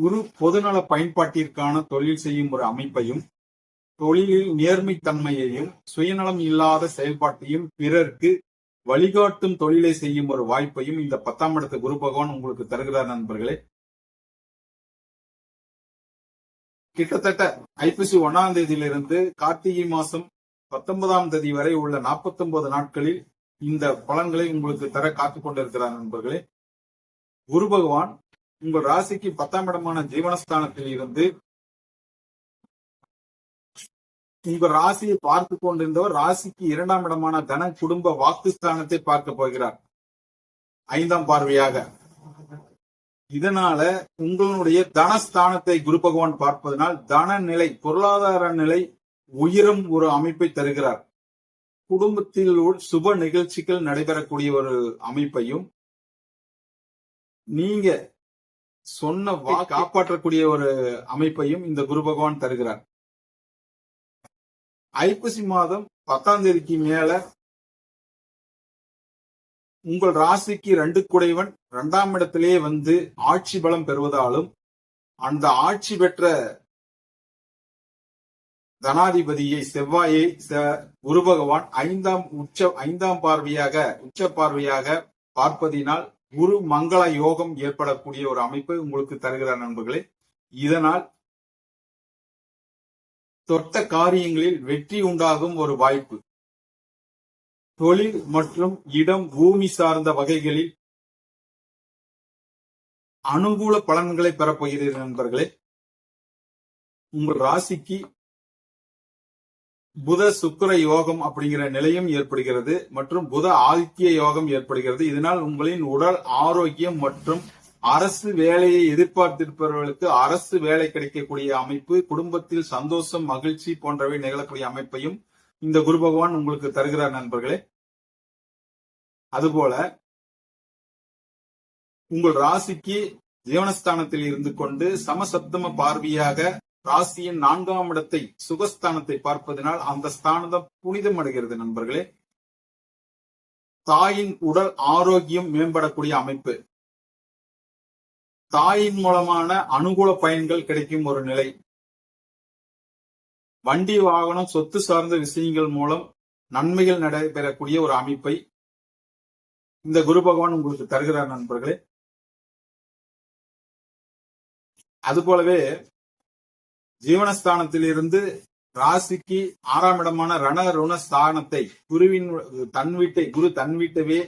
குரு பொதுநல பயன்பாட்டிற்கான தொழில் செய்யும் ஒரு அமைப்பையும் தொழிலில் நேர்மைத்தன்மையையும் சுயநலம் இல்லாத செயல்பாட்டையும் பிறர்க்கு வழிகாட்டும் தொழிலை செய்யும் ஒரு வாய்ப்பையும் இந்த பத்தாம் இடத்து குரு பகவான் உங்களுக்கு தருகிறார் நண்பர்களே. கிட்டத்தட்ட ஐப்பசி ஒன்னாம் தேதியிலிருந்து கார்த்திகை மாசம் பத்தொன்பதாம் தேதி வரை உள்ள 49 நாட்களில் இந்த பலன்களை உங்களுக்கு தர காத்துக் கொண்டிருக்கிறார் நண்பர்களே. குரு பகவான் உங்கள் ராசிக்கு பத்தாம் இடமான ஜீவனஸ்தானத்தில் இருந்து உங்க ராசியை பார்த்து கொண்டிருந்தவர் ராசிக்கு இரண்டாம் இடமான தன குடும்ப வாக்குஸ்தானத்தை பார்க்க போகிறார். ஐந்தாம் பார்வையாக. இதனால உங்களுடைய தனஸ்தானத்தை குரு பகவான் பார்ப்பதனால் தன நிலை பொருளாதார நிலை உயரும் ஒரு அமைப்பை தருகிறார். குடும்பத்தில் உள் சுப நிகழ்ச்சிகள் நடைபெறக்கூடிய ஒரு அமைப்பையும் நீங்க சொன்ன வாக்கை காப்பாற்றக்கூடிய ஒரு அமைப்பையும் இந்த குரு பகவான் தருகிறார். ஐப்பசி மாதம் பத்தாம் தேதிக்கு மேல உங்கள் ராசிக்கு ரெண்டு குடைவன் இரண்டாம் இடத்திலே வந்து ஆட்சி பலம் பெறுவதாலும் அந்த ஆட்சி பெற்ற தனாதிபதியை செவ்வாயை குரு பகவான் ஐந்தாம் உச்ச ஐந்தாம் பார்வையாக உச்ச பார்வையாக பார்ப்பதினால் குரு மங்கள யோகம் ஏற்படக்கூடிய ஒரு அமைப்பை உங்களுக்கு தருகிறார் நண்பர்களே. இதனால் தொட்ட காரியங்களில் வெற்றி உண்டாகும் ஒரு வாய்ப்பு. தொழில் மற்றும் இடம் பூமி சார்ந்த வகைகளில் அனுகூல பலன்களை பெறப்போகிறீர்கள் நண்பர்களே. உங்கள் ராசிக்கு புத சுக்கர யோகம் அப்படிங்கிற நிலையும் ஏற்படுகிறது மற்றும் புத ஆதித்ய யோகம் ஏற்படுகிறது. இதனால் உங்களின் உடல் ஆரோக்கியம் மற்றும் அரசு வேலையை எதிர்பார்த்திருப்பவர்களுக்கு அரசு வேலை கிடைக்கக்கூடிய அமைப்பு குடும்பத்தில் சந்தோஷம் மகிழ்ச்சி போன்றவை நிகழக்கூடிய அமைப்பையும் இந்த குரு பகவான் உங்களுக்கு தருகிறார் நண்பர்களே. அதுபோல உங்கள் ராசிக்கு ஜீவனஸ்தானத்தில் இருந்து கொண்டு சமசப்தம பார்வையாக ராசியின் நான்காம் இடத்தை சுகஸ்தானத்தை பார்ப்பதனால் அந்த ஸ்தானம் புனிதம் அடைகிறது நண்பர்களே. தாயின் உடல் ஆரோக்கியம் மேம்படக்கூடிய அமைப்பு. தாயின் மூலமான அனுகூல பயன்கள் கிடைக்கும் ஒரு நிலை. வண்டி வாகனம் சொத்து சார்ந்த விஷயங்கள் மூலம் நன்மைகள் நடைபெறக்கூடிய ஒரு அமைப்பை இந்த குரு பகவான் உங்களுக்கு தருகிறார் நண்பர்களே. அதுபோலவே போலவே ஜீவனஸ்தானத்திலிருந்து ராசிக்கு ஆறாம் இடமான ரண ருண ஸ்தானத்தை குருவின் தன் வீட்டை குரு தன் வீட்டவே